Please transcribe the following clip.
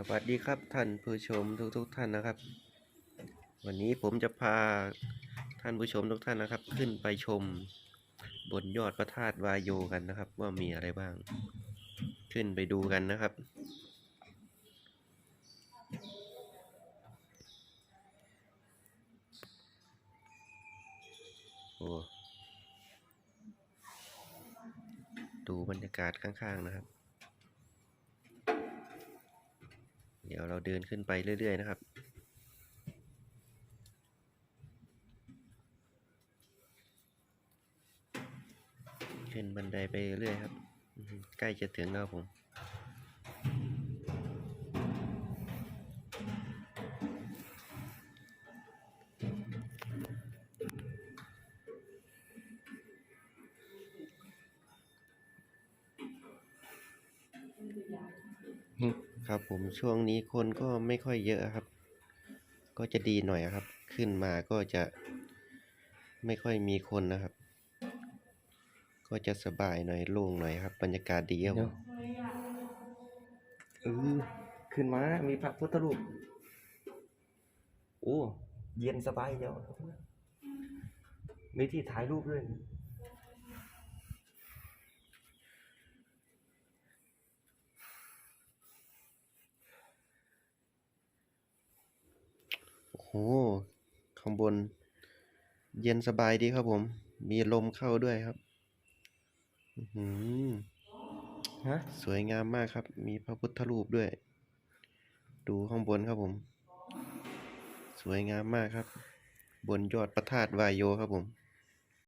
สวัสดีครับท่านผู้ชมทุกทุกท่านนะครับ วันนี้ผมจะพาท่านผู้ชมทุกท่านนะครับ ขึ้นไปชมบนยอดพระธาตุวายโยกันนะครับ ว่ามีอะไรบ้าง ขึ้นไปดูกันนะครับ โอ้ดูบรรยากาศข้างๆนะครับ เดี๋ยวเราเดินขึ้นไปเรื่อย ๆ นะครับ ขึ้นบันไดไปเรื่อยครับ ใกล้จะถึงแล้วครับผม ครับผมช่วงนี้คนก็ไม่ค่อยเยอะครับ ก็จะดีหน่อยครับ ขึ้นมาก็จะไม่ค่อยมีคนนะครับ ก็จะสบายหน่อยโล่งหน่อยครับ บรรยากาศดีครับผเดี๋ยวมเออขึ้นมา มีพระพุทธรูป โอ้ เย็นสบายเดียวมีที่ถ่ายรูปด้วย โอ้โห ข้างบน เย็นสบายดีครับผม มีลมเข้าด้วยครับอื้อหือฮะ สวยงามมากครับ มีพระพุทธรูปด้วย ดูข้างบนครับผม สวยงามมากครับ บนยอดพระธาตุวายโยครับผม